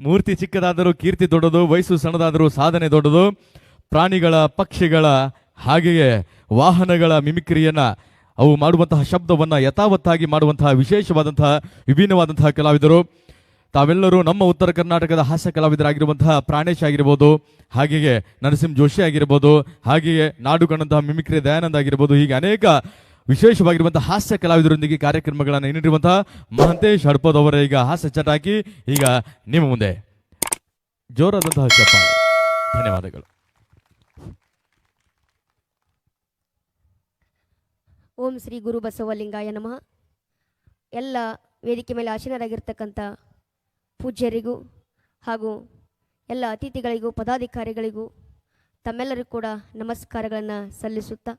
ಮೂರ್ತಿ ಚಿಕ್ಕದಾದರೂ ಕೀರ್ತಿ ದೊಡ್ಡದು, ವಯಸ್ಸು ಸಣ್ಣದಾದರೂ ಸಾಧನೆ ದೊಡ್ಡದು. ಪ್ರಾಣಿಗಳ, ಪಕ್ಷಿಗಳ ಹಾಗೆಯೇ ವಾಹನಗಳ ಮಿಮಿಕ್ರಿಯನ್ನು ಅವು ಮಾಡುವಂತಹ ಶಬ್ದವನ್ನು ಯಥಾವತ್ತಾಗಿ ಮಾಡುವಂತಹ ವಿಶೇಷವಾದಂತಹ, ವಿಭಿನ್ನವಾದಂತಹ ಕಲಾವಿದರು. ತಾವೆಲ್ಲರೂ ನಮ್ಮ ಉತ್ತರ ಕರ್ನಾಟಕದ ಹಾಸ್ಯ ಕಲಾವಿದರಾಗಿರುವಂತಹ ಪ್ರಾಣೇಶ್ ಆಗಿರ್ಬೋದು, ಹಾಗೆಯೇ ನರಸಿಂಹ ಜೋಶಿ ಆಗಿರ್ಬೋದು, ಹಾಗೆಯೇ ನಾಡು ಕಂಡಂತಹ ಮಿಮಿಕ್ರಿ ದಯಾನಂದ್ ಆಗಿರ್ಬೋದು, ಹೀಗೆ ಅನೇಕ ವಿಶೇಷವಾಗಿರುವಂತಹ ಹಾಸ್ಯ ಕಲಾವಿದರೊಂದಿಗೆ ಕಾರ್ಯಕ್ರಮಗಳನ್ನು ನೀಡಿರುವಂತಹ ಮಹಂತೇಶ್ ಹಡ್ಪದ್ ಅವರ ಈಗ ಹಾಸ್ಯ ಚಟಾಕಿ. ಈಗ ನಿಮ್ಮ ಮುಂದೆ ಜೋರಾದಂತಹ ಚಪ್ಪಾಳೆ. ಧನ್ಯವಾದಗಳು. ಓಂ ಶ್ರೀ ಗುರು ಬಸವಲಿಂಗಾಯ ನಮಃ. ಎಲ್ಲ ವೇದಿಕೆ ಮೇಲೆ ಆಸೀನರಾಗಿರ್ತಕ್ಕಂಥ ಪೂಜ್ಯರಿಗೂ ಹಾಗೂ ಎಲ್ಲ ಅತಿಥಿಗಳಿಗೂ, ಪದಾಧಿಕಾರಿಗಳಿಗೂ ತಮ್ಮೆಲ್ಲರಿಗೂ ಕೂಡ ನಮಸ್ಕಾರಗಳನ್ನು ಸಲ್ಲಿಸುತ್ತಾ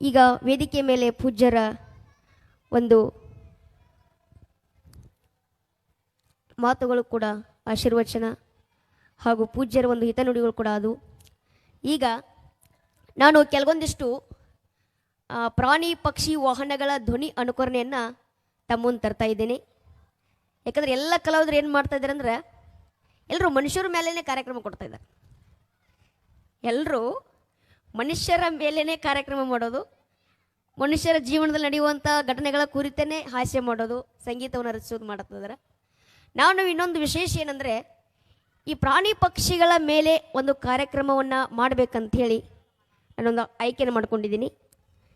ಈಗ ವೇದಿಕೆ ಮೇಲೆ ಪೂಜ್ಯರ ಒಂದು ಮಾತುಗಳು ಕೂಡ, ಆಶೀರ್ವಚನ ಹಾಗೂ ಪೂಜ್ಯರ ಒಂದು ಹಿತನುಡಿಗಳು ಕೂಡ ಅದು. ಈಗ ನಾನು ಕೆಲವೊಂದಿಷ್ಟು ಪ್ರಾಣಿ ಪಕ್ಷಿ ವಾಹನಗಳ ಧ್ವನಿ ಅನುಕರಣೆಯನ್ನು ತಮ್ಮನ್ನು ತರ್ತಾ ಇದ್ದೀನಿ. ಯಾಕಂದರೆ ಎಲ್ಲ ಕಲಾವಿದರು ಏನು ಮಾಡ್ತಾ ಇದ್ದಾರೆ ಅಂದ್ರೆ ಎಲ್ಲರೂ ಮನುಷ್ಯರ ಮೇಲೇ ಕಾರ್ಯಕ್ರಮ ಕೊಡ್ತಾ ಇದ್ದಾರೆ. ಎಲ್ಲರೂ ಮನುಷ್ಯರ ಮೇಲೇ ಕಾರ್ಯಕ್ರಮ ಮಾಡೋದು, ಮನುಷ್ಯರ ಜೀವನದಲ್ಲಿ ನಡೆಯುವಂಥ ಘಟನೆಗಳ ಕುರಿತೇನೆ ಹಾಸ್ಯ ಮಾಡೋದು, ಸಂಗೀತವನ್ನು ರಚಿಸೋದು ಮಾಡುತ್ತಿದ್ದಾರೆ. ನಾವು ನಾವು ಇನ್ನೊಂದು ವಿಶೇಷ ಏನಂದರೆ, ಈ ಪ್ರಾಣಿ ಪಕ್ಷಿಗಳ ಮೇಲೆ ಒಂದು ಕಾರ್ಯಕ್ರಮವನ್ನು ಮಾಡಬೇಕಂತ ಹೇಳಿ ನಾನೊಂದು ಆಯ್ಕೆಯನ್ನು ಮಾಡ್ಕೊಂಡಿದ್ದೀನಿ.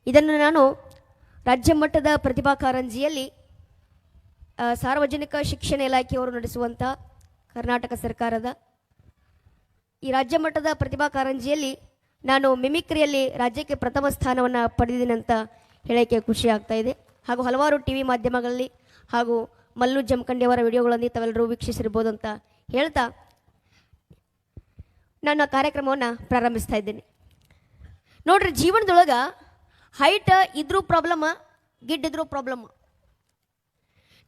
ಇದನ್ನು ನಾನು ರಾಜ್ಯ ಮಟ್ಟದ ಪ್ರತಿಭಾ ಕಾರಂಜಿಯಲ್ಲಿ ಸಾರ್ವಜನಿಕ ಶಿಕ್ಷಣ ಇಲಾಖೆಯವರು ನಡೆಸುವಂಥ ಕರ್ನಾಟಕ ಸರ್ಕಾರದ ಈ ರಾಜ್ಯ ಮಟ್ಟದ ಪ್ರತಿಭಾ ಕಾರಂಜಿಯಲ್ಲಿ ನಾನು ಮಿಮಿಕ್ರಿಯಲ್ಲಿ ರಾಜ್ಯಕ್ಕೆ ಪ್ರಥಮ ಸ್ಥಾನವನ್ನು ಪಡೆದಿದ್ದೀನಿ ಅಂತ ಹೇಳೋಕ್ಕೆ ಖುಷಿ ಆಗ್ತಾ ಇದೆ. ಹಾಗೂ ಹಲವಾರು ಟಿ ವಿ ಮಾಧ್ಯಮಗಳಲ್ಲಿ ಹಾಗೂ ಮಲ್ಲು ಜಮಖಂಡಿಯವರ ವಿಡಿಯೋಗಳಲ್ಲಿ ತಾವೆಲ್ಲರೂ ವೀಕ್ಷಿಸಿರ್ಬೋದು ಅಂತ ಹೇಳ್ತಾ ನನ್ನ ಕಾರ್ಯಕ್ರಮವನ್ನು ಪ್ರಾರಂಭಿಸ್ತಾ ಇದ್ದೀನಿ. ನೋಡ್ರಿ, ಜೀವನದೊಳಗೆ ಹೈಟ್ ಇದ್ರೂ ಪ್ರಾಬ್ಲಮ್ ಗಿಡ್ ಇದ್ರೂ ಪ್ರಾಬ್ಲಮ್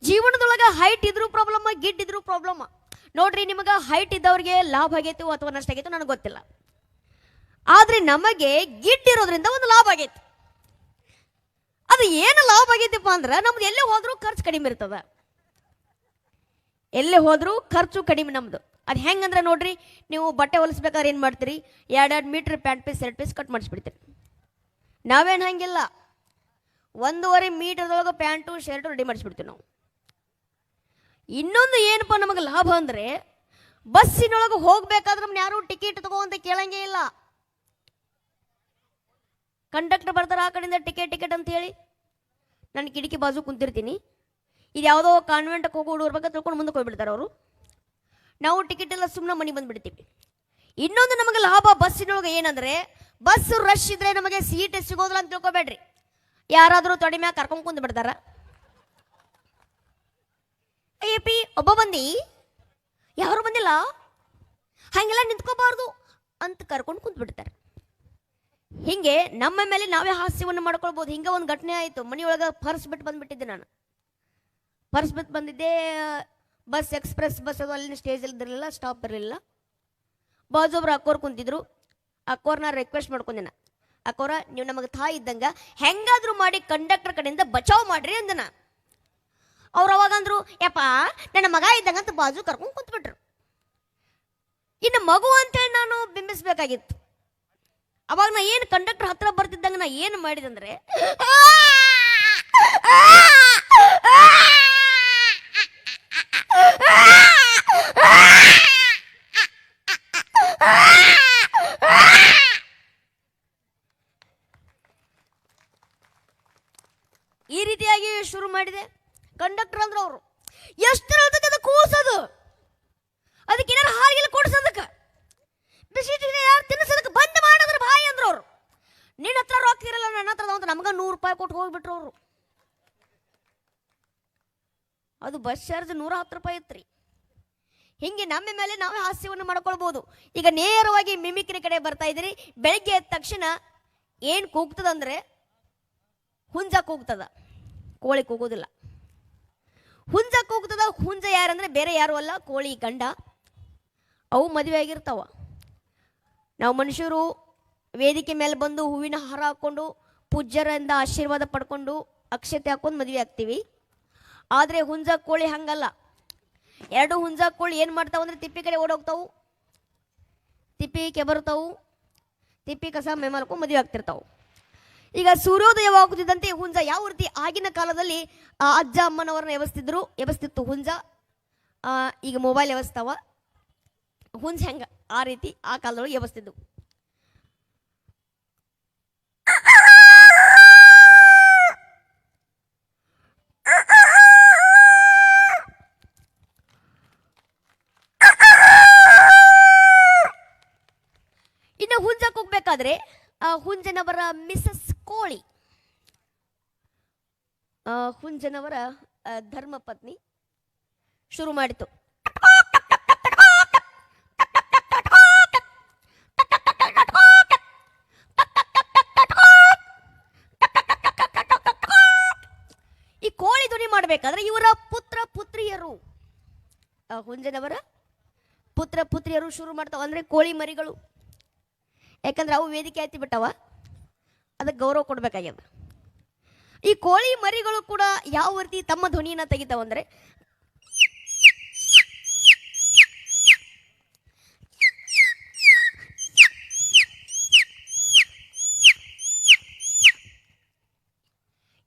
ಜೀವನದೊಳಗೆ ಹೈಟ್ ಇದ್ರೂ ಪ್ರಾಬ್ಲಮ್ ಗಿಡ್ ಇದ್ರೂ ಪ್ರಾಬ್ಲಮ್ ನೋಡ್ರಿ, ನಿಮಗೆ ಹೈಟ್ ಇದ್ದವ್ರಿಗೆ ಲಾಭ ಆಗೈತು ಅಥವಾ ನಷ್ಟ ಆಗೈತು ನನಗೆ ಗೊತ್ತಿಲ್ಲ. ಆದ್ರೆ ನಮಗೆ ಗಿಟ್ಟಿರೋದ್ರಿಂದ ಒಂದು ಲಾಭ ಆಗೈತಿ. ಅದು ಏನು ಲಾಭ ಆಗೈತಿಪ್ಪ ಅಂದ್ರೆ ನಮ್ದು ಎಲ್ಲೇ ಹೋದ್ರೂ ಖರ್ಚು ಕಡಿಮೆ ಇರ್ತದ. ಎಲ್ಲೇ ಹೋದ್ರೂ ಖರ್ಚು ಕಡಿಮೆ ನಮ್ದು. ಅದು ಹೆಂಗಂದ್ರೆ ನೋಡ್ರಿ, ನೀವು ಬಟ್ಟೆ ಹೊಲಿಸ್ಬೇಕಾದ್ರೆ ಏನು ಮಾಡ್ತೀರಿ? ಎರಡೆರಡು ಮೀಟ್ರ್ ಪ್ಯಾಂಟ್ ಪೀಸ್ ಎರಡು ಪೀಸ್ ಕಟ್ ಮಾಡಿಸ್ಬಿಡ್ತೀರಿ. ನಾವೇನು ಹಂಗಿಲ್ಲ. ಒಂದೂವರೆ ಮೀಟರ್ದೊಳಗೆ ಪ್ಯಾಂಟು, ಶರ್ಟು ರೆಡಿ ಮಾಡಿಸ್ಬಿಡ್ತೀವಿ ನಾವು. ಇನ್ನೊಂದು ಏನಪ್ಪ ನಮಗೆ ಲಾಭ ಅಂದರೆ, ಬಸ್ಸಿನೊಳಗೆ ಹೋಗ್ಬೇಕಾದ್ರೆ ಯಾರು ಟಿಕೆಟ್ ತಗೋ ಅಂತ ಕೇಳಂಗೇ ಇಲ್ಲ. ಕಂಡಕ್ಟರ್ ಬರ್ತಾರೆ ಆ ಕಡೆಯಿಂದ ಟಿಕೆಟ್ ಟಿಕೆಟ್ ಅಂತ ಹೇಳಿ ನಾನು ಕಿಟಕಿ ಬಾಜು ಕುಂತಿರ್ತೀನಿ. ಇದು ಯಾವುದೋ ಕಾನ್ವೆಂಟ್ಗೆ ಹೋಗೋ ಹುಡುಗರ ಬಗ್ಗೆ ತಿಳ್ಕೊಂಡು ಮುಂದಕ್ಕೆ ಹೋಗ್ಬಿಡ್ತಾರೆ ಅವರು. ನಾವು ಟಿಕೆಟ್ ಎಲ್ಲ ಸುಮ್ಮನೆ ಮನೆ ಬಂದ್ಬಿಡ್ತೀವಿ. ಇನ್ನೊಂದು ನಮಗೆ ಲಾಭ ಬಸ್ಸಿನೊಳಗೆ ಏನಂದ್ರೆ, ಬಸ್ ರಶ್ ಇದ್ರೆ ನಮಗೆ ಸೀಟ್ ಸಿಗೋದಿಲ್ಲ ಅಂತ ತಿಳ್ಕೊಬೇಡ್ರಿ. ಯಾರಾದರೂ ತೊಡೆ ಮ್ಯಾಗ ಕರ್ಕೊಂಡು ಕುಂದು ಬಿಡ್ತಾರ. ಪಿ, ಒಬ್ಬ ಬಂದಿ. ಯಾರು ಬಂದಿಲ್ಲ? ಹಂಗೆಲ್ಲ ನಿಂತ್ಕೋಬಾರ್ದು ಅಂತ ಕರ್ಕೊಂಡು ಕುಂತು ಬಿಡ್ತಾರೆ. ಹಿಂಗೆ ನಮ್ಮ ಮೇಲೆ ನಾವೇ ಹಾಸ್ಯವನ್ನು ಮಾಡ್ಕೊಳ್ಬೋದು. ಹಿಂಗೆ ಒಂದು ಘಟನೆ ಆಯಿತು. ಮನೆಯೊಳಗೆ ಪರ್ಸ್ ಬಿಟ್ಟು ಬಂದ್ಬಿಟ್ಟಿದ್ದೆ ನಾನು. ಪರ್ಸ್ ಬಿಟ್ಟು ಬಂದಿದ್ದೆ, ಬಸ್, ಎಕ್ಸ್ಪ್ರೆಸ್ ಬಸ್ ಅದು ಅಲ್ಲಿನ ಸ್ಟೇಜ್ ಇಲ್ದಿರಲಿಲ್ಲ ಸ್ಟಾಪ್ ಇರಲಿಲ್ಲ. ಬಾಜು ಒಬ್ರು ಅಕ್ಕೋರ್ ಕುಂತಿದ್ರು. ಅಕ್ಕೋರ್ನ ರಿಕ್ವೆಸ್ಟ್ ಮಾಡ್ಕೊಂದಿನ ಅಕ್ಕೋರ, ನೀವು ನಮಗೆ ತಾಯಿ ಇದ್ದಂಗ, ಹೆಂಗಾದ್ರೂ ಮಾಡಿ ಕಂಡಕ್ಟರ್ ಕಡೆಯಿಂದ ಬಚಾವ್ ಮಾಡ್ರಿ ಅಂದನ ಅವ್ರು ಅವಾಗ ಅಂದ್ರು, ಯಪ್ಪ, ನನ್ನ ಮಗ ಇದ್ದಂಗ ಅಂತ ಬಾಜು ಕರ್ಕೊಂಡು ಕುಂತ್ಬಿಟ್ರು. ಇನ್ನು ಮಗು ಅಂತೇಳಿ ನಾನು ಬಿಂಬಿಸ್ಬೇಕಾಗಿತ್ತು. ಅವಾಗ ನಾ ಏನು ಕಂಡಕ್ಟರ್ ಹತ್ರ ಬರ್ತಿದ್ದಂಗ ನಾ ಏನು ಮಾಡಿದಂದ್ರೆ, ಈ ರೀತಿಯಾಗಿ ಶುರು ಮಾಡಿದೆ. ಕಂಡಕ್ಟರ್ ಅಂದ್ರೆ ಅವರು. ಎಷ್ಟು ಹೇಳ್ತದೆ ಅದು ಕೂಸೋದು ಅದಕ್ಕೆ ಏನಾರು ಹಾರಿಗೆಲ್ಲ ಕೊಡ್ಸೋದಕ್ಕೆ ಬಿಸಿ ಯಾರು ತಿನ್ನಿಸೋದಕ್ಕೆ ಬಂದ್ ಮಾಡಿದ್ರೆ ಬಾಯಿ ಅಂದ್ರು ಅವರು ನಿನ್ನ ಹತ್ರ ರೊಕ್ಕ ಇರಲ್ಲ ನನ್ನ ಹತ್ರ ಅದಾವ ಅಂತ ನಮ್ಗೆ ನೂರು ರೂಪಾಯಿ ಕೊಟ್ಟು ಹೋಗ್ಬಿಟ್ರು ಅವರು. ಅದು ಬಸ್ ಚಾರ್ಜ್ ನೂರ ಹತ್ತು ರೂಪಾಯಿ ಇತ್ರಿ. ಹಿಂಗೆ ನಮ್ಮ ಮೇಲೆ ನಾವೇ ಹಾಸ್ಯವನ್ನು ಮಾಡ್ಕೊಳ್ಬಹುದು ಈಗ ನೇರವಾಗಿ ಮಿಮಿಕ್ರಿ ಕಡೆ ಬರ್ತಾ ಇದ್ರಿ ಬೆಳಗ್ಗೆ ಎದ್ದ ತಕ್ಷಣ ಏನು ಕೂಗ್ತದಂದ್ರೆ ಹುಂಜ ಕೂಗ್ತದ. ಕೋಳಿ ಕೂಗೋದಿಲ್ಲ. ಹುಂಜ ಕೂಗ್ತದ, ಹುಂಜ ಯಾರಂದ್ರೆ ಬೇರೆ ಯಾರು ಅಲ್ಲ, ಕೋಳಿ ಗಂಡ. ಅವು ಮದುವೆ ಆಗಿರ್ತಾವ. ನಾವು ಮನುಷ್ಯರು ವೇದಿಕೆ ಮೇಲೆ ಬಂದು ಹೂವಿನ ಹಾರ ಹಾಕ್ಕೊಂಡು ಪೂಜ್ಯರಿಂದ ಆಶೀರ್ವಾದ ಪಡ್ಕೊಂಡು ಅಕ್ಷತೆ ಹಾಕೊಂಡು ಮದುವೆ ಆಗ್ತೀವಿ. ಆದರೆ ಹುಂಜ ಕೋಳಿ ಹಂಗಲ್ಲ. ಎರಡು ಹುಂಜ ಕೋಳಿ ಏನು ಮಾಡ್ತಾವೆ ಅಂದ್ರೆ ತಿಪ್ಪಿ ಕಡೆ ಓಡೋಗ್ತಾವು. ತಿಪ್ಪಿ ಕೆಬರ್ತಾವು. ತಿಪ್ಪಿ ಕಸ ಮೇಮಲ್ಕು ಮದುವೆ ಆಗ್ತಿರ್ತಾವು. ಈಗ ಸೂರ್ಯೋದಯವಾಗುತ್ತಿದ್ದಂತೆ ಹುಂಜ ಯಾವ ರೀತಿ ಆಗಿನ ಕಾಲದಲ್ಲಿ ಅಜ್ಜ ಅಮ್ಮನವರನ್ನ ಎಬಸ್ತಿದ್ರು ಎಬಸ್ತಿತ್ತು ಹುಂಜ. ಈಗ ಮೊಬೈಲ್ ಎಬಸ್ತಾವ ಹುಂಜ ಹೆಂಗ ಆ ರೀತಿ ಆ ಕಾಲದೊಳಗೆ ಎಬಸ್ತಿದ್ವು ಹುಂಜಕ್ಕೆ ಹುಂಜನವರ ಮಿಸಸ್ ಕೋಳಿ. ಹುಂಜನವರ ಧರ್ಮಪತ್ನಿ ಶುರು ಮಾಡಿತು. ಈ ಕೋಳಿ ಧ್ವನಿ ಮಾಡಬೇಕಾದ್ರೆ ಇವರ ಪುತ್ರ ಪುತ್ರಿಯರು. ಹುಂಜನವರ ಪುತ್ರ ಪುತ್ರಿಯರು ಶುರು ಮಾಡ್ತಾವ. ಅಂದ್ರೆ ಕೋಳಿ ಮರಿಗಳು. ಯಾಕಂದ್ರೆ ಅವು ವೇದಿಕೆ ಆಯ್ತು ಬಿಟ್ಟವ? ಅದಕ್ಕೆ ಗೌರವ ಕೊಡ್ಬೇಕಾಗ್ಯದ. ಈ ಕೋಳಿ ಮರಿಗಳು ಕೂಡ ಯಾವ ರೀತಿ ತಮ್ಮ ಧ್ವನಿಯನ್ನ ತೆಗಿತಾವ ಅಂದ್ರೆ?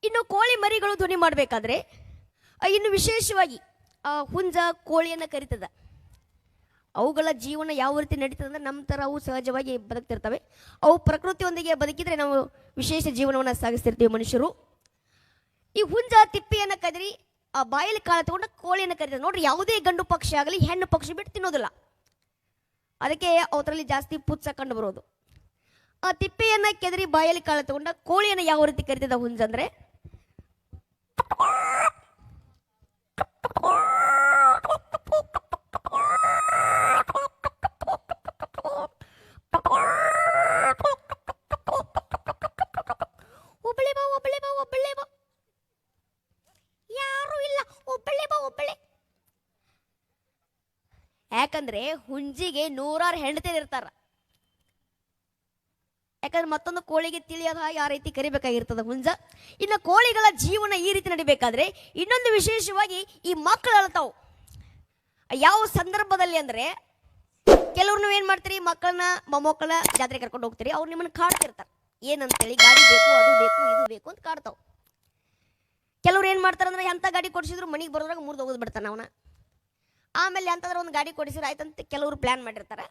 ಇನ್ನು ಕೋಳಿ ಮರಿಗಳು ಧ್ವನಿ ಮಾಡಬೇಕಾದ್ರೆ ಇನ್ನು ವಿಶೇಷವಾಗಿ ಹುಂಜ, ಕೋಳಿಯನ್ನು ಕರಿತದ. ಅವುಗಳ ಜೀವನ ಯಾವ ರೀತಿ ನಡೀತದೆ ಅಂದ್ರೆ ನಮ್ಮ ಥರ ಅವು ಸಹಜವಾಗಿ ಬದುಕ್ತಿರ್ತವೆ. ಅವು ಪ್ರಕೃತಿಯೊಂದಿಗೆ ಬದುಕಿದರೆ ನಾವು ವಿಶೇಷ ಜೀವನವನ್ನು ಸಾಗಿಸ್ತಿರ್ತೀವಿ ಮನುಷ್ಯರು. ಈ ಹುಂಜ ತಿಪ್ಪೆಯನ್ನು ಕದರಿ, ಆ ಬಾಯಲ್ಲಿ ಕಾಳು ತಗೊಂಡು ಕೋಳಿಯನ್ನು ಕರೀತಾರೆ ನೋಡ್ರಿ, ಯಾವುದೇ ಗಂಡು ಪಕ್ಷಿ ಆಗಲಿ, ಹೆಣ್ಣು ಪಕ್ಷಿ ಬಿಟ್ಟು ತಿನ್ನೋದಿಲ್ಲ. ಅದಕ್ಕೆ ಅವರಲ್ಲಿ ಜಾಸ್ತಿ ಪುತ್ಸ ಕಂಡು ಬರೋದು. ಆ ತಿಪ್ಪೆಯನ್ನು ಕೆದರಿ, ಬಾಯಲ್ಲಿ ಕಾಳು ತಗೊಂಡ ಕೋಳಿಯನ್ನು ಯಾವ ರೀತಿ ಕರಿತದ ಹುಂಜ ಅಂದ್ರೆ? ಯಾಕಂದ್ರೆ ಹುಂಜಿಗೆ ನೂರಾರು ಹೆಂಡತಿಯರು ಇರ್ತಾರ. ಯಾಕಂದ್ರೆ ಮತ್ತೊಂದು ಕೋಳಿಗೆ ತಿಳಿಯದ ಯಾವ ರೀತಿ ಕರಿಬೇಕಾಗಿರ್ತದ ಹುಂಜ? ಇನ್ನು ಕೋಳಿಗಳ ಜೀವನ ಈ ರೀತಿ ನಡಿಬೇಕಾದ್ರೆ ಇನ್ನೊಂದು ವಿಶೇಷವಾಗಿ ಈ ಮಕ್ಕಳು ಅಳ್ತಾವು ಯಾವ ಸಂದರ್ಭದಲ್ಲಿ ಅಂದ್ರೆ ಕೆಲವ್ರು ನೀವು ಏನ್ ಮಾಡ್ತೀರಿ? ಮಕ್ಕಳನ್ನ ಮೊಮ್ಮಕ್ಕಳ ಜಾತ್ರೆ ಕರ್ಕೊಂಡು ಹೋಗ್ತೀರಿ. ಅವ್ರು ನಿಮ್ಮನ್ನ ಕಾಡ್ತಿರ್ತಾರೆ. ಏನಂತೇಳಿ ಗಾಡಿ ಬೇಕು, ಅದು ಬೇಕು, ಇದು ಬೇಕು ಅಂತ ಕಾಡ್ತಾವ್. ಕೆಲವ್ರು ಏನ್ ಮಾಡ್ತಾರಂದ್ರೆ ಎಂತ ಗಾಡಿ ಕೊಡಿಸಿದ್ರು ಮನೆಗೆ ಬರೋದ್ರಾಗ ಮುರಿದು ಹೋಗೋದು ಬಿಡ್ತಾನ ಅವನ. ಆಮೇಲೆ ಅಂತಂದ್ರೆ ಒಂದು ಗಾಡಿ ಕೊಡಿಸಿದ್ರೆ ಆಯ್ತಂತ ಕೆಲವರು ಪ್ಲಾನ್ ಮಾಡಿರ್ತಾರೆ.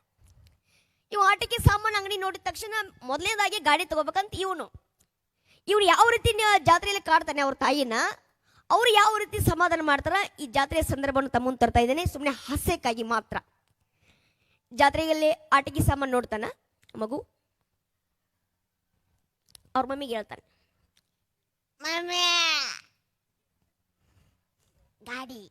ಇವು ಆಟಿಕೆ ಸಾಮಾನು ಅಂಗಡಿ ನೋಡಿದ ತಕ್ಷಣ ಮೊದಲನೇದಾಗಿ ಗಾಡಿ ತಗೋಬೇಕಂತ ಇವನು. ಇವ್ರು ಯಾವ ರೀತಿ ಜಾತ್ರೆಯಲ್ಲಿ ಕಾಡ್ತಾನೆ ಅವ್ರ ತಾಯಿನ, ಅವ್ರು ಯಾವ ರೀತಿ ಸಮಾಧಾನ ಮಾಡ್ತಾರ, ಈ ಜಾತ್ರೆಯ ಸಂದರ್ಭವನ್ನು ತಮ್ಮನ್ನು ತರ್ತಾ ಇದ್ದೇನೆ ಸುಮ್ಮನೆ ಹಾಸ್ಯಕ್ಕಾಗಿ ಮಾತ್ರ. ಜಾತ್ರೆಯಲ್ಲಿ ಆಟಿಕೆ ಸಾಮಾನು ನೋಡ್ತಾನ ಮಗು? ಅವ್ರ ಮಮ್ಮಿಗೆ ಹೇಳ್ತಾನೆ. ಗಾಡಿ.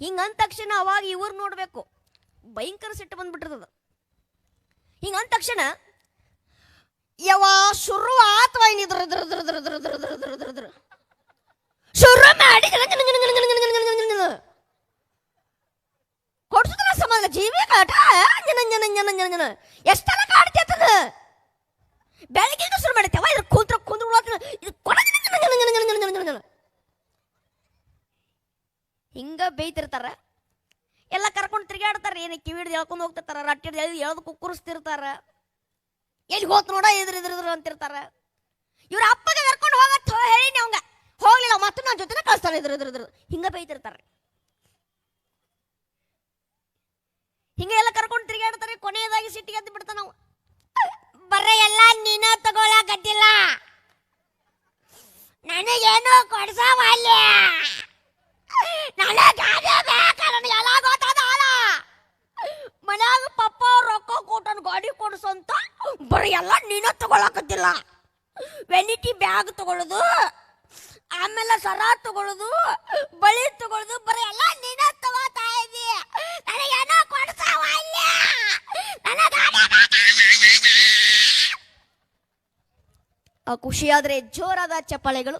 ಹಿಂಗಂದ ತಕ್ಷಣ ಅವಾಗ ಇವ್ರು ನೋಡಬೇಕು. ಭಯಂಕರ ಸಿಟ್ಟು ಬಂದ್ಬಿಟ್ಟಿರ್ತದ. ಹಿಂಗಂದ ತಕ್ಷಣ ಯಾವ ಶುರು ಆತವ ಏನಿದ್ರ ಶುರು ಮಾಡಿ ಕೊಡ್ಸುದ ಸಮಾಜ ಜೀವಿ ಕಾಟ ಎಷ್ಟೆಲ್ಲ ಕಾಡ್ತೈತದ ಬೆಳಗ್ಗೆ ಶುರು ಮಾಡಿತೇವ ಇದ್ರ ಕೂತ್ರ ಕುಂದ್ರ ಹಿಂಗ ಬೇಯ್ತಿರ್ತಾರ ಎಲ್ಲ ಕರ್ಕೊಂಡು ತಿರ್ಗಾಡ್ತಾರ ಏನಕ್ಕೆ ಕಿವಿಡ್ದು ಎಳ್ಕೊಂಡು ಹೋಗ್ತಿರ್ತಾರ ರಟ್ಟಿಡ್ದು ಎಳ್ದು ಕುಕ್ಕುರಿಸ್ತಿರ್ತಾರ ಎಲ್ಲಿ ಹೋತ್ ನೋಡ ಇದ್ರ ಇದ್ರ ಅಂತಿರ್ತಾರ. ಇವ್ರ ಅಪ್ಪಗೆ ಕರ್ಕೊಂಡು ಹೋಗತ್ ಹೇಳಿ ಅವಂಗ. ಹೋಗ್ಲಿಲ್ಲ, ಮತ್ತೆ ನನ್ನ ಜೊತೆನ ಕಳಿಸ್ತಾನೆ ಇದ್ರ ಇದ್ರ ಹಿಂಗ ಬೈತಿರ್ತಾರ. ಹಿಂಗ ಎಲ್ಲ ಕರ್ಕೊಂಡು ತಿರ್ಗಾಡ್ತಾರೆ ಕೊನೆಯದಾಗಿ ಸಿಟ್ಟಿಗೆ ಎದ್ದು ಬಿಡ್ತಾನ ನಾವು ಬರ್ರ ಎಲ್ಲ ನೀನ ತಗೊಳಕತ್ತಿಲ್ಲ ನನಗೇನು ಕೊಡ್ಸವಲ್ಲ ನನಗೆ ಬೇಕ ನನಗೆ ಎಲ್ಲ ಮನ್ಯಾಗ ಪಪ್ಪ ರೊಕ್ಕ ಕೊಟ್ಟನ್ ಗಾಡಿ ಕೊಡ್ಸಂತ ಬರೀ ಎಲ್ಲ ನೀನು ತಗೊಳಕತ್ತಿಲ್ಲ. ವೆನಿಟಿ ಬ್ಯಾಗ್ ತಗೊಳ್ಳೋದು ಆಮೇಲೆ ಸರ ತಗೊಳ್ಳೋದು ಬಳಿ ತಗೊಳ್ಳೋದು ಬರೀ ಎಲ್ಲ ನೀನ ತಗೋತಾ ಇದೀಯ ನನಗೇನೋ ಗಾಡಿ ಖುಷಿಯಾದ್ರೆ ಜೋರಾದ ಚಪ್ಪಾಳೆಗಳು.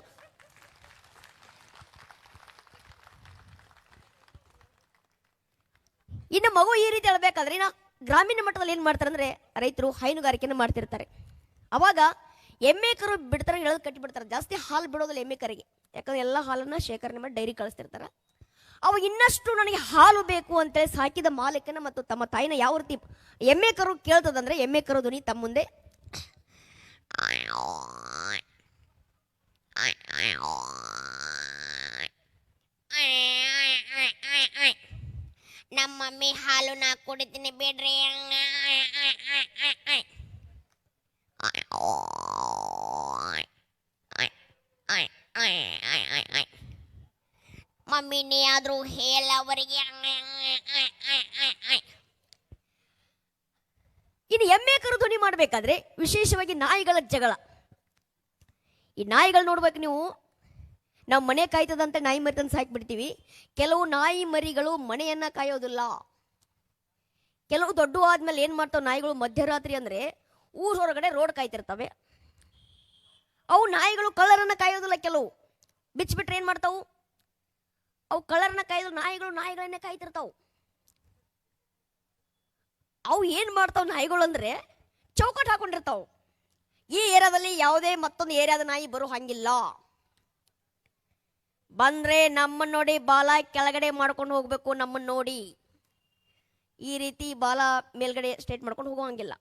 ಇನ್ನು ಮಗು ಈ ರೀತಿ ಹೇಳ್ಬೇಕಾದ್ರೆ ಇನ್ನು ಗ್ರಾಮೀಣ ಮಟ್ಟದಲ್ಲಿ ಏನು ಮಾಡ್ತಾರೆ ಅಂದ್ರೆ ರೈತರು ಹೈನುಗಾರಿಕೆಯನ್ನು ಮಾಡ್ತಿರ್ತಾರೆ. ಅವಾಗ ಎಮ್ಮೆ ಕರು ಬಿಡ್ತಾರೆ ಹೇಳೋದು ಕಟ್ಟಿ ಬಿಡ್ತಾರೆ ಜಾಸ್ತಿ ಹಾಲು ಬಿಡೋದಿಲ್ಲ ಎಮ್ಮೆ ಕರಿಗೆ. ಯಾಕಂದ್ರೆ ಎಲ್ಲ ಹಾಲನ್ನ ಶೇಖರಣೆ ಮಾಡಿ ಡೈರಿ ಕಳಿಸ್ತಿರ್ತಾರೆ. ಅವು ಇನ್ನಷ್ಟು ನನಗೆ ಹಾಲು ಬೇಕು ಅಂತೇಳಿ ಸಾಕಿದ ಮಾಲೀಕನ ಮತ್ತು ತಮ್ಮ ತಾಯಿನ ಯಾವ ರೀತಿ ಎಮ್ಮೆ ಕರು ಕೇಳ್ತದಂದ್ರೆ ಎಮ್ಮೆ ಕರು ಧ್ವನಿ ತಮ್ಮ ಮುಂದೆ. ನಮ್ಮ ಮಮ್ಮಿ ಹಾಲು ನಾ ಕುಡಿತೀನಿ ಬಿಡ್ರಿ. ಮಮ್ಮಿ, ನೀ ಆದ್ರೂ ಹೇಳ ಅವರಿಗೆ. ಇದು ಎಮ್ಮೆ ಕರು ಧ್ವನಿ ಮಾಡಬೇಕಾದ್ರೆ ವಿಶೇಷವಾಗಿ ನಾಯಿಗಳ ಜಗಳ. ಈ ನಾಯಿಗಳು ನೋಡ್ಬೇಕು ನೀವು ನಾವು ಮನೆ ಕಾಯ್ತದಂತೆ ನಾಯಿ ಮರಿ ತಂದು ಸಾಕ್ಬಿಡ್ತೀವಿ. ಕೆಲವು ನಾಯಿ ಮರಿಗಳು ಮನೆಯನ್ನ ಕಾಯೋದಿಲ್ಲ. ಕೆಲವು ದೊಡ್ಡ ಆದ್ಮೇಲೆ ಏನು ಮಾಡ್ತಾವೆ ನಾಯಿಗಳು ಮಧ್ಯರಾತ್ರಿ ಅಂದರೆ ಊರ್ ಹೊರಗಡೆ ರೋಡ್ ಕಾಯ್ತಿರ್ತವೆ. ಅವು ನಾಯಿಗಳು ಕಲರನ್ನು ಕಾಯೋದಿಲ್ಲ ಕೆಲವು. ಬಿಚ್ಚಿಬಿಟ್ರೆ ಏನು ಮಾಡ್ತಾವು? ಅವು ಕಲರ್ನ ಕಾಯ್ದು ನಾಯಿಗಳು ನಾಯಿಗಳನ್ನೇ ಕಾಯ್ತಿರ್ತಾವು. ಅವು ಏನು ಮಾಡ್ತಾವೆ ನಾಯಿಗಳು ಅಂದ್ರೆ ಚೌಕಟ್ ಹಾಕೊಂಡಿರ್ತಾವ. ಈ ಏರಿಯಾದಲ್ಲಿ ಯಾವುದೇ ಮತ್ತೊಂದು ಏರಿಯಾದ ನಾಯಿ ಬರೋ ಹಂಗಿಲ್ಲ. ಬಂದ್ರೆ ನಮ್ಮನ್ನೋಡಿ ಬಾಲ ಕೆಳಗಡೆ ಮಾಡ್ಕೊಂಡು ಹೋಗಬೇಕು ನಮ್ಮನ್ನು ನೋಡಿ. ಈ ರೀತಿ ಬಾಲ ಮೇಲ್ಗಡೆ ಸ್ಟೇಟ್ ಮಾಡ್ಕೊಂಡು ಹೋಗೋಂಗಿಲ್ಲ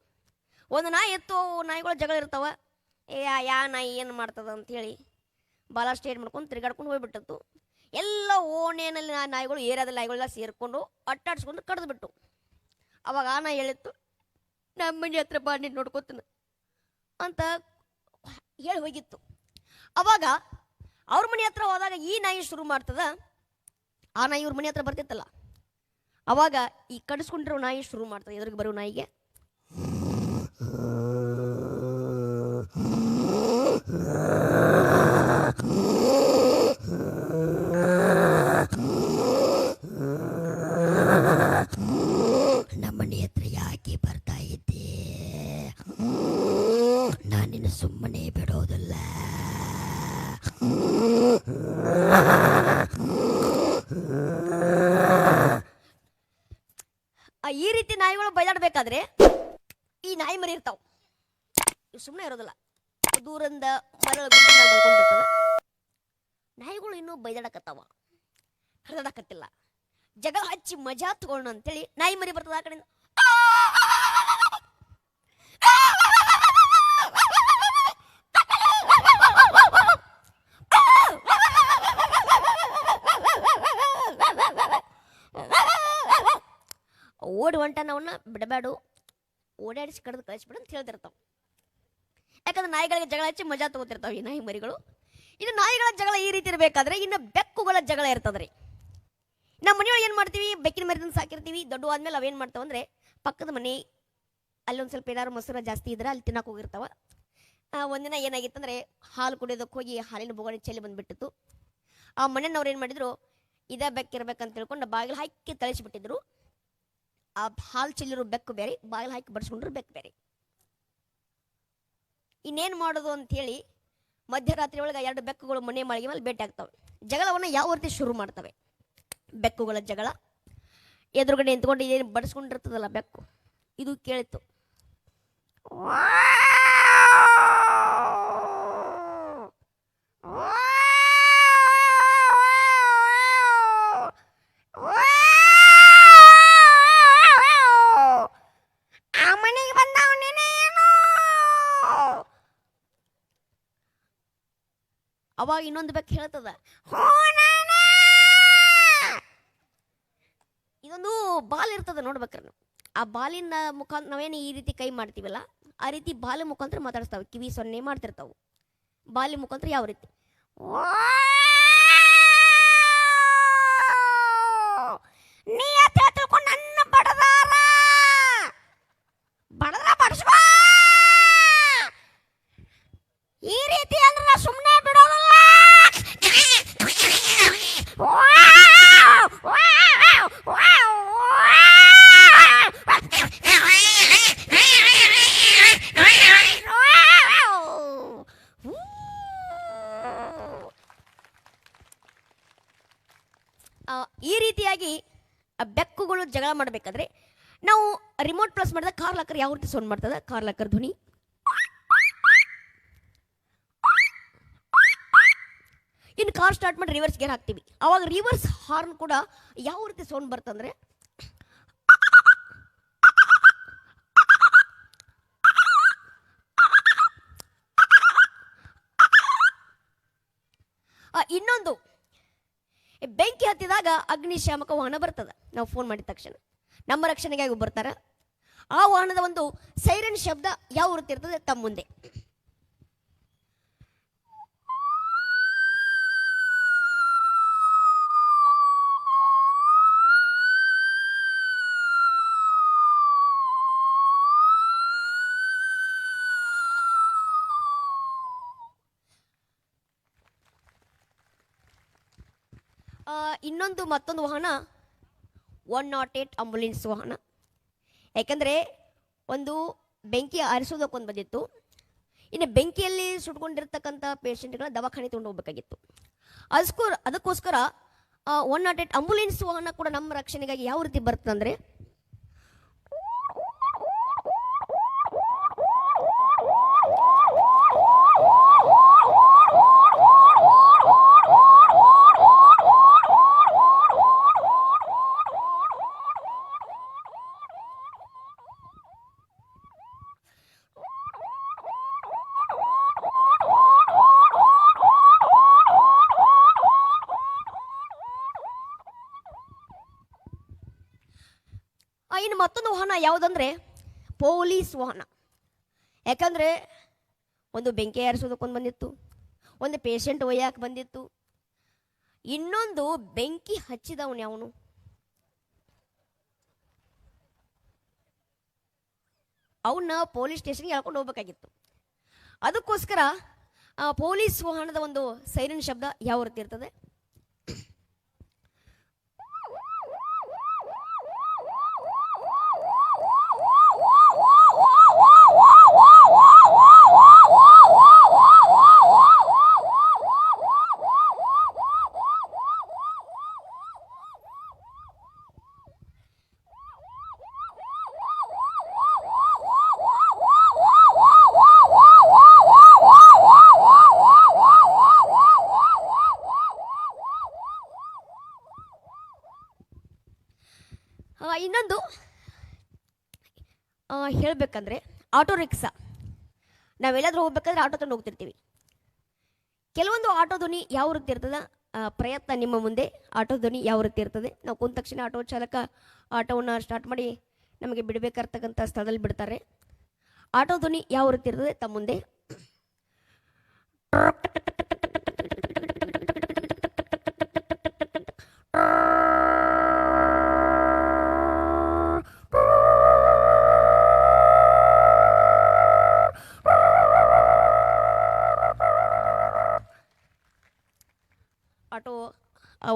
ಒಂದು ನಾಯಿ ಎತ್ತು ನಾಯಿಗಳು ಜಗಳ ಇರ್ತಾವ. ಏ ಯಾ- ನಾಯಿ ಏನು ಮಾಡ್ತದ ಅಂತೇಳಿ ಬಾಲ ಸ್ಟೇಟ್ ಮಾಡ್ಕೊಂಡು ತಿರುಗಾಡ್ಕೊಂಡು ಹೋಗ್ಬಿಟ್ಟಿತ್ತು. ಎಲ್ಲ ಓಣೆಯಲ್ಲಿ ನಾಯಿಗಳು ಏರಿಯಾದ ನಾಯಿಗಳೆಲ್ಲ ಸೇರ್ಕೊಂಡು ಅಟ್ಟಾಡ್ಸ್ಕೊಂಡು ಕಡ್ದುಬಿಟ್ಟು. ಅವಾಗ ಆ ನಾಯಿ ಹೇಳಿತ್ತು, ನಮ್ಮ ಮನೆ ಹತ್ರ ಬಾ ಅಂತ ಹೇಳಿ ಹೋಗಿತ್ತು. ಅವಾಗ ಅವ್ರ ಮನೆ ಹತ್ರ ಹೋದಾಗ ಈ ನಾಯಿ ಶುರು ಮಾಡ್ತದ. ಆ ನಾಯಿ ಇವ್ರ ಮನೆ ಹತ್ರ ಬರ್ತಿತ್ತಲ್ಲ. ಅವಾಗ ಈ ಕಡಿಸ್ಕೊಂಡಿರೋ ನಾಯಿ ಶುರು ಮಾಡ್ತದೆ, ಎದುರಿಗೆ ಬರೋ ನಾಯಿಗೆ ನಮ್ಮನೆ ಹತ್ರ ಯಾಕೆ ಬರ್ತಾ ಇದ್ದೆ ನಾನಿನ್ನು ಸುಮ್ಮನೆ ಬಿಡೋದಿಲ್ಲ ಆ, ಈ ರೀತಿ ನಾಯಿಗಳು ಬೈದಾಡ್ಬೇಕಾದ್ರೆ ಈ ನಾಯಿ ಮರಿ ಇರ್ತಾವ ಇವು ಸುಮ್ಮನೆ ಇರೋದಿಲ್ಲ. ದೂರಿಂದ ಮರಳ ನಾಯಿಗಳು ಇನ್ನೂ ಬೈದಾಡಕತ್ತಾವ. ಹರಿದಾಡಕತ್ತಿಲ್ಲ. ಜಗಳ ಹಚ್ಚಿ ಮಜಾ ತಗೊಂಡು ಅಂತೇಳಿ ನಾಯಿ ಮರಿ ಬರ್ತದ ಆ ಕಡೆಯಿಂದ. ಓಡಿ ಹೊಂಟ ನಾವನ್ನ ಬಿಡಬೇಡು ಓಡಾಡಿಸಿ ಕಡ್ದು ಕಳಿಸ್ಬಿಡು ಅಂತ ಹೇಳ್ತಿರ್ತಾವ. ಯಾಕಂದ್ರೆ ನಾಯಿಗಳಿಗೆ ಜಗಳ ಹಚ್ಚಿ ಮಜಾ ತಗೋತಿರ್ತಾವೆ ಈ ನಾಯಿ ಮರಿಗಳು. ಇನ್ನು ನಾಯಿಗಳ ಜಗಳ ಈ ರೀತಿ ಇರಬೇಕಾದ್ರೆ ಇನ್ನು ಬೆಕ್ಕುಗಳ ಜಗಳ ಇರ್ತದ್ರಿ. ನಮ್ಮ ಮನೆಯೊಳಗೆ ಏನು ಮಾಡ್ತೀವಿ? ಬೆಕ್ಕಿನ ಮರಿದನ್ನು ಸಾಕಿರ್ತೀವಿ. ದೊಡ್ಡ ಆದ್ಮೇಲೆ ಅವೇನು ಮಾಡ್ತಾವಂದ್ರೆ ಪಕ್ಕದ ಮನೆ ಅಲ್ಲೊಂದು ಸ್ವಲ್ಪ ಏನಾದ್ರು ಮೊಸರು ಜಾಸ್ತಿ ಇದ್ರೆ ಅಲ್ಲಿ ತಿನ್ನಕ್ಕೆ ಹೋಗಿರ್ತಾವ. ಒಂದಿನ ಏನಾಗಿತ್ತಂದ್ರೆ ಹಾಲು ಕುಡಿಯೋದಕ್ಕೆ ಹೋಗಿ ಹಾಲಿನ ಬೊಗಣೆ ಚೆಲ್ಲಿ ಬಂದ್ಬಿಟ್ಟಿತ್ತು. ಆ ಮನೆಯವ್ರು ಏನು ಮಾಡಿದ್ರು, ಇದೇ ಬೆಕ್ಕಿರ್ಬೇಕಂತ ತಿಳ್ಕೊಂಡು ಬಾಗಿಲು ಹಾಕಿ ತಳಿಸಿಬಿಟ್ಟಿದ್ರು. ಆ ಹಾಲು ಚೆಲ್ಲಿರೋ ಬೆಕ್ಕು ಬೇರೆ, ಬಾಗಿಲು ಹಾಕಿ ಬಡಿಸ್ಕೊಂಡ್ರು ಬೆಕ್ಕು ಬೇರೆ. ಇನ್ನೇನು ಮಾಡೋದು ಅಂತೇಳಿ ಮಧ್ಯರಾತ್ರಿ ಒಳಗೆ ಎರಡು ಬೆಕ್ಕುಗಳು ಮನೆ ಮಾಳಿಗೆ ಮೇಲೆ ಭೇಟಿ ಆಗ್ತವೆ. ಜಗಳವನ್ನು ಯಾವ ರೀತಿ ಶುರು ಮಾಡ್ತವೆ? ಬೆಕ್ಕುಗಳ ಜಗಳ, ಎದುರುಗಡೆ ನಿಂತ್ಕೊಂಡು ಏನು ಬಡಿಸ್ಕೊಂಡಿರ್ತದಲ್ಲ ಬೆಕ್ಕು? ಇದು ಕೇಳಿತ್ತು ಆ ಮನೆಗೆ ಬಂದವನೇನೆ ಏನು ಇನ್ನೊಂದು ಬೆಕ್ಕು ಹೇಳ್ತದ ಇದೊಂದು ಬಾಲ್ ಇರ್ತದ ನೋಡ್ಬೇಕ್ರಿ ಆ ಬಾಲಿನ ಮುಖಾಂತರ ನಾವೇನು ಈ ರೀತಿ ಕೈ ಮಾಡ್ತೀವಲ್ಲ, ಆ ರೀತಿ ಬಾಲ ಮುಖಾಂತರ ಮಾತಾಡಿಸ್ತಾವೆ. ಕಿವಿ ಸೊನ್ನೆ ಮಾಡ್ತಿರ್ತಾವೆ. ಬಾಲಿ ಮುಖಾಂತರ ಯಾವ ರೀತಿ ನೀ ಅತ್ತ ತಿಳ್ಕೊಂಡು ನನ್ನ ಬಡದಾರ ಬಡದ್ರ ಬಡಿಸ್ಕೋ ಈ ರೀತಿ ಅಂದ್ರೆ ನಾ ಸುಮ್ಮನೆ ಬಿಡೋದಿಲ್ಲ ಆ, ಈ ರೀತಿಯಾಗಿ ಆ ಬೆಕ್ಕುಗಳು ಜಗಳ ಮಾಡಬೇಕಾದ್ರೆ ನಾವು ಮಾಡಿದ ಕಾರ್ ಲಾಕರ್ ಯಾವ ರೀತಿ ಸೌಂಡ್ ಮಾಡ್ತದ? ಕಾರ್ ಲಾಕರ್ ಧ್ವನಿ. ಇನ್ನು ಕಾರ್ ಸ್ಟಾರ್ಟ್ ಮಾಡಿ ರಿವರ್ಸ್ ಗೇರ್ ಹಾಕ್ತೀವಿ. ಅವಾಗ ರಿವರ್ಸ್ ಹಾರ್ನ್ ಕೂಡ ಯಾವ ರೀತಿ ಸೌಂಡ್ ಬರ್ತಂದ್ರೆ ಇನ್ನೊಂದು. ಬೆಂಕಿ ಹತ್ತಿದಾಗ ಅಗ್ನಿಶಾಮಕ ವಾಹನ ಬರ್ತದೆ. ನಾವು ಫೋನ್ ಮಾಡಿದ ತಕ್ಷಣ. ನಮ್ಮ ರಕ್ಷಣೆಗಾಗಿ ಬರ್ತಾರೆ. ಆ ವಾಹನದ ಒಂದು ಸೈರನ್ ಶಬ್ದ ಯಾವ ವೃತ್ತಿ ಇರ್ತದೆ? ತಮ್ಮ ಮುಂದೆ. ಇನ್ನೊಂದು ಮತ್ತೊಂದು ವಾಹನ. ಒನ್ ನಾಟ್ ಏಟ್ ಆಂಬುಲೆನ್ಸ್ ವಾಹನ. ಯಾಕಂದರೆ ಒಂದು ಬೆಂಕಿ ಆರಿಸೋದಕ್ಕೊಂದು ಬಂದಿತ್ತು. ಇನ್ನು ಬೆಂಕಿಯಲ್ಲಿ ಸುಟ್ಕೊಂಡಿರ್ತಕ್ಕಂಥ ಪೇಷಂಟ್ಗಳ ದವಾಖಾನೆ ತೊಗೊಂಡು ಹೋಗ್ಬೇಕಾಗಿತ್ತು. ಅದಕ್ಕೋಸ್ಕರ ಅದಕ್ಕೋಸ್ಕರ ಒನ್ ನಾಟ್ ಏಟ್ ಆಂಬುಲೆನ್ಸ್ ವಾಹನ ಕೂಡ ನಮ್ಮ ರಕ್ಷಣೆಗಾಗಿ ಯಾವ ರೀತಿ ಬರ್ತದಂದರೆ ಯಾವುದಂದ್ರೆ ಪೊಲೀಸ್ ವಾಹನ. ಯಾಕಂದರೆ ಒಂದು ಬೆಂಕಿ ಹಾರಿಸೋದಕ್ಕೊಂದು ಬಂದಿತ್ತು, ಒಂದು ಪೇಷಂಟ್ ಒಯ್ಯಾಕೆ ಬಂದಿತ್ತು. ಇನ್ನೊಂದು ಬೆಂಕಿ ಹಚ್ಚಿದವನು ಯಾವನು? ಅವನ್ನ ಪೊಲೀಸ್ ಸ್ಟೇಷನ್ಗೆ ಹೇಳ್ಕೊಂಡು ಹೋಗ್ಬೇಕಾಗಿತ್ತು. ಅದಕ್ಕೋಸ್ಕರ ಪೊಲೀಸ್ ವಾಹನದ ಒಂದು ಸೈರನ್ ಶಬ್ದ ಯಾವ ರೀತಿ ಇರ್ತದೆ? ಹೇಳ್ಬೇಕಂದ್ರೆ ಆಟೋ ರಿಕ್ಷಾ. ನಾವೆಲ್ಲಾದ್ರೂ ಹೋಗ್ಬೇಕಾದ್ರೆ ಆಟೋ ತಗೊಂಡು ಹೋಗ್ತಿರ್ತೀವಿ. ಕೆಲವೊಂದು ಆಟೋ ಧ್ವನಿ ಯಾವ ರೀತಿ ಇರ್ತದ? ಪ್ರಯತ್ನ ನಿಮ್ಮ ಮುಂದೆ ಆಟೋ ಧ್ವನಿ ಯಾವ ರೀತಿ ಇರ್ತದೆ? ನಾವು ಕುಂದ ತಕ್ಷಣ ಆಟೋ ಚಾಲಕ ಆಟೋವನ್ನು ಸ್ಟಾರ್ಟ್ ಮಾಡಿ ನಮಗೆ ಬಿಡಬೇಕಾಗ್ತಕ್ಕಂಥ ಸ್ಥಳದಲ್ಲಿ ಬಿಡ್ತಾರೆ. ಆಟೋ ಧ್ವನಿ ಯಾವ ರೀತಿ ಇರ್ತದೆ? ತಮ್ಮ ಮುಂದೆ.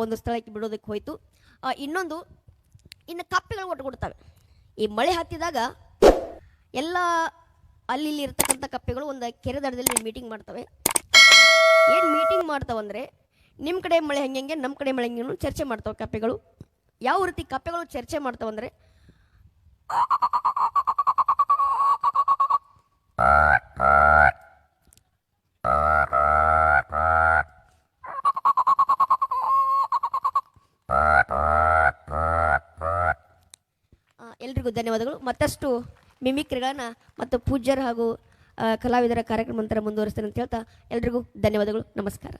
ಒಂದು ಸ್ಥಳಕ್ಕೆ ಬಿಡೋದಕ್ಕೆ ಹೋಯಿತು. ಇನ್ನೊಂದು ಇನ್ನು ಕಪ್ಪೆಗಳು ಒಟ್ಟು ಕೊಡ್ತವೆ. ಈ ಮಳೆ ಹತ್ತಿದಾಗ ಎಲ್ಲ ಅಲ್ಲಿ ಇರ್ತಕ್ಕಂಥ ಕಪ್ಪೆಗಳು ಒಂದು ಕೆರೆ ದಡದಲ್ಲಿ ಮೀಟಿಂಗ್ ಮಾಡ್ತವೆ. ಏನು ಮೀಟಿಂಗ್ ಮಾಡ್ತಾವಂದರೆ ನಿಮ್ಮ ಕಡೆ ಮಳೆ ಹೆಂಗೆ ನಮ್ಮ ಕಡೆ ಮಳೆ ಹೆಂಗೆ ಚರ್ಚೆ ಮಾಡ್ತಾವೆ ಕಪ್ಪೆಗಳು. ಯಾವ ರೀತಿ ಕಪ್ಪೆಗಳು ಚರ್ಚೆ ಮಾಡ್ತಾವೆ ಆ, ಎಲ್ರಿಗೂ ಧನ್ಯವಾದಗಳು. ಮತ್ತಷ್ಟು ಮಿಮಿಕ್ರಿಗಳನ್ನ ಮತ್ತು ಪೂಜ್ಯರು ಹಾಗೂ ಕಲಾವಿದರ ಕಾರ್ಯಕ್ರಮ ನಂತರ ಮುಂದುವರಿಸ್ತೇನೆ ಅಂತ ಹೇಳ್ತಾ ಎಲ್ರಿಗೂ ಧನ್ಯವಾದಗಳು. ನಮಸ್ಕಾರ.